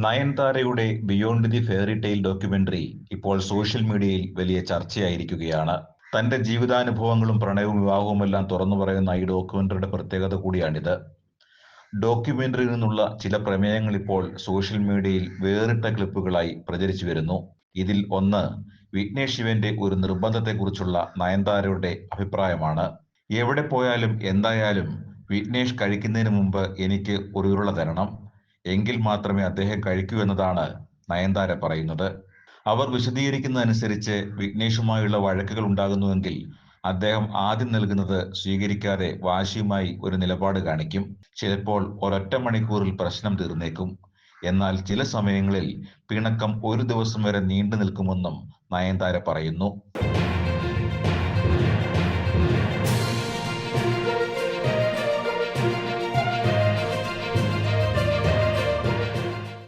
നയൻതാരയുടെ beyond the fairy tale documentary ഇപ്പോൾ social മീഡിയയിൽ വലിയ ചർച്ചയായിരിക്കുകയാണ്. തന്റെ ജീവിതാനുഭവങ്ങളും പ്രണയവും വിവാഹവുമെല്ലാം തുറന്നു പറയുന്ന ഈ ഡോക്യുമെന്ററിയുടെ പ്രത്യേകത കൂടിയാണിത്. ഡോക്യുമെന്ററിയിൽ നിന്നുള്ള ചില പ്രമേയങ്ങൾ ഇപ്പോൾ സോഷ്യൽ മീഡിയയിൽ വേറിട്ട ക്ലിപ്പുകളായി പ്രചരിച്ചു വരുന്നു. ഇതിൽ ഒന്ന് വിഘ്നേഷ് ശിവന്റെ ഒരു നിർബന്ധത്തെക്കുറിച്ചുള്ള നയൻതാരയുടെ അഭിപ്രായമാണ്. എവിടെ പോയാലും എന്തായാലും വിഘ്നേഷ് കഴിക്കുന്നതിന് മുമ്പ് എനിക്ക് ഒരു ഉരുള തരണം. എങ്കിൽ മാത്രമേ അദ്ദേഹം കഴിക്കൂ എന്നതാണ് നയൻതാര പറയുന്നത്. അവർ വിശദീകരിക്കുന്നതനുസരിച്ച് വിഘ്നേഷുമായുള്ള വഴക്കുകൾ ഉണ്ടാകുന്നുവെങ്കിൽ അദ്ദേഹം ആദ്യം നൽകുന്നത് സ്വീകരിക്കാതെ വാശിയുമായി ഒരു നിലപാട് കാണിക്കും. ചിലപ്പോൾ ഒരൊറ്റ മണിക്കൂറിൽ പ്രശ്നം തീർന്നേക്കും. എന്നാൽ ചില സമയങ്ങളിൽ പിണക്കം ഒരു ദിവസം വരെ നീണ്ടു നിൽക്കുമെന്നും നയൻതാര പറയുന്നു.